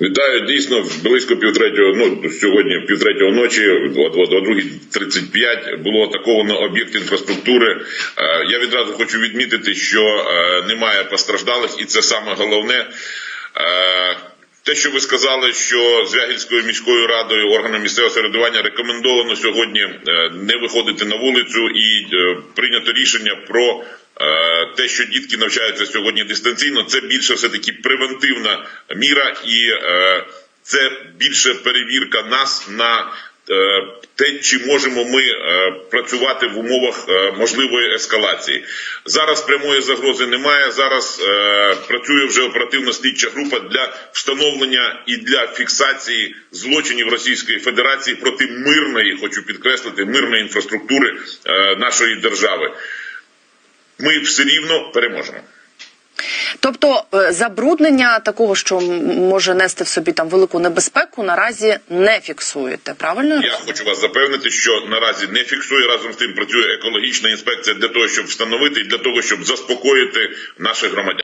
Вітаю дійсно близько півтретього. Ну сьогодні півтретього ночі, о, о, о 2.35 було атаковано об'єкт інфраструктури. Е, Я відразу хочу відмітити, що е, немає постраждалих, і це саме головне. Те, що ви сказали, що Звягільською міською радою органам місцевого середування рекомендовано сьогодні е, не виходити на вулицю і е, прийнято рішення про е, те, що дітки навчаються сьогодні дистанційно, це більше все таки превентивна міра, і це більше перевірка нас на те, чи можемо ми е, працювати в умовах е, можливої ескалації. Зараз прямої загрози немає. Зараз е, працює вже оперативно слідча група для встановлення і для фіксації злочинів Російської Федерації проти мирної, хочу підкреслити, мирної інфраструктури е, нашої держави. Ми все рівно переможемо. Тобто е, забруднення такого, що може нести в собі там велику небезпеку, наразі не фіксуєте. Правильно Я хочу вас запевнити, що наразі не фіксує разом з тим працює екологічна інспекція для того, щоб встановити і для того, щоб заспокоїти наших громадян.